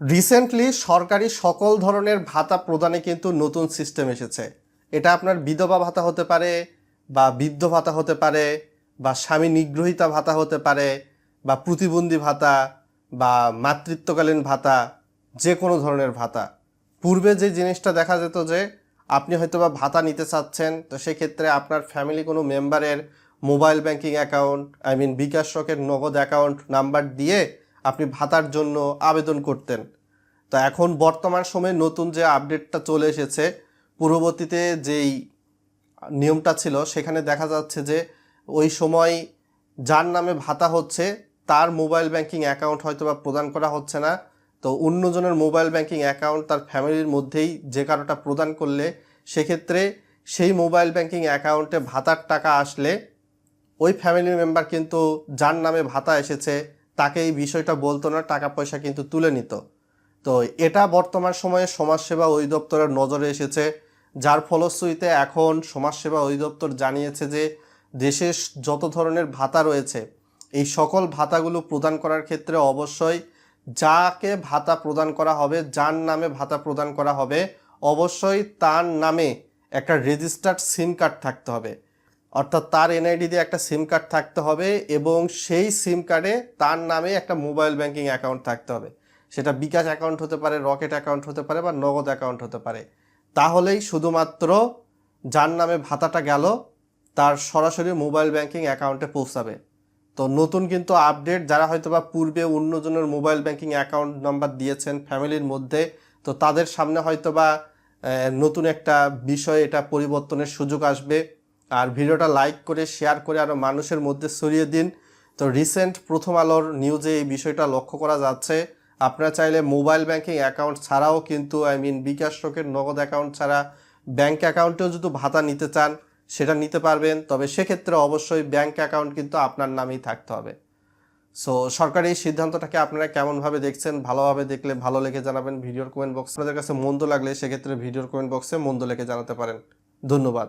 Recently সরকারি সকল ধরনের ভাতা প্রদানে কিন্তু নতুন সিস্টেম এসেছে। এটা আপনার বিধবা ভাতা হতে পারে, বা বৃদ্ধ ভাতা হতে পারে, বা স্বামী নিগ্রহিতা ভাতা হতে পারে, বা প্রতিবন্ধী ভাতা, বা মাতৃত্বকালীন ভাতা, যে কোনো ধরনের ভাতা। পূর্বে যে জিনিসটা দেখা যেত যে, আপনি হয়তো বা ভাতা নিতে চাচ্ছেন, তো সেক্ষেত্রে আপনার ফ্যামিলি কোনো মেম্বারের mobile banking account I mean bKash রকের Nagad account number দিয়ে আপনি ভাতার জন্য আবেদন করতেন। তো এখন বর্তমান সময়ে নতুন যে আপডেটটা চলে এসেছে, পূর্ববর্তীতে যেই নিয়মটা ছিল, সেখানে দেখা যাচ্ছে যে ওই সময় যার নামে ভাতা হচ্ছে, তার মোবাইল ব্যাংকিং অ্যাকাউন্ট হয়তো বা প্রদান করা হচ্ছে না। তো অন্যজনের মোবাইল ব্যাংকিং অ্যাকাউন্ট তার ফ্যামিলির মধ্যেই যে কারোটা প্রদান করলে, সেক্ষেত্রে সেই মোবাইল ব্যাংকিং অ্যাকাউন্টে ভাতার টাকা আসলে ওই ফ্যামিলি মেম্বার কিন্তু যার নামে ভাতা এসেছে তাকে এই বিষয়টা বলতো না, টাকা পয়সা কিন্তু তুলে নিত। তো এটা বর্তমান সময়ে সমাজসেবা অধিদপ্তরের নজরে এসেছে, যার ফলশ্রুতিতে এখন সমাজসেবা অধিদপ্তর জানিয়েছে যে দেশের যত ধরনের ভাতা রয়েছে, এই সকল ভাতাগুলো প্রদান করার ক্ষেত্রে অবশ্যই যাকে ভাতা প্রদান করা হবে, যার নামে ভাতা প্রদান করা হবে, অবশ্যই তার নামে একটা রেজিস্টার্ড সিম কার্ড থাকতে হবে। অর্থাৎ তার এনআইডি দিয়ে একটা সিম কার্ড থাকতে হবে এবং সেই সিম কার্ডে তার নামে একটা মোবাইল ব্যাংকিং অ্যাকাউন্ট থাকতে হবে। সেটা বিকাশ অ্যাকাউন্ট হতে পারে রকেট অ্যাকাউন্ট হতে পারে বা নগদ অ্যাকাউন্ট হতে পারে। তাহলেই শুধুমাত্র যার নামে ভাতাটা গেল, তার সরাসরি মোবাইল ব্যাংকিং অ্যাকাউন্টে পৌঁছাবে। তো নতুন কিন্তু আপডেট যারা হয়তো বা পূর্বে অন্যজনের মোবাইল ব্যাংকিং অ্যাকাউন্ট নাম্বার দিয়েছেন ফ্যামিলির মধ্যে, তো তাদের সামনে হয়তো বা নতুন একটা বিষয় এটা পরিবর্তনের সুযোগ আসবে। আর ভিডিওটা লাইক করে শেয়ার করে আরও মানুষের মধ্যে ছড়িয়ে দিন। তো রিসেন্ট প্রথম আলোর নিউজে এই বিষয়টা লক্ষ্য করা যাচ্ছে। আপনারা চাইলে মোবাইল ব্যাংকিং অ্যাকাউন্ট ছাড়াও কিন্তু আই মিন বিকাশ রকের নগদ অ্যাকাউন্ট ছাড়া ব্যাংক অ্যাকাউন্টেও যদি ভাতা নিতে চান, সেটা নিতে পারবেন। তবে সেক্ষেত্রে অবশ্যই ব্যাংক অ্যাকাউন্ট কিন্তু আপনার নামেই থাকতে হবে। সো সরকারি এই সিদ্ধান্তটাকে আপনারা কেমনভাবে দেখছেন, ভালোভাবে দেখলে ভালো লেগে জানাবেন ভিডিওর কমেন্ট বক্স আপনাদের কাছে মন্দ লাগলে সেক্ষেত্রে ভিডিওর কমেন্ট বক্সে মন্দ লেগে জানাতে পারেন। ধন্যবাদ।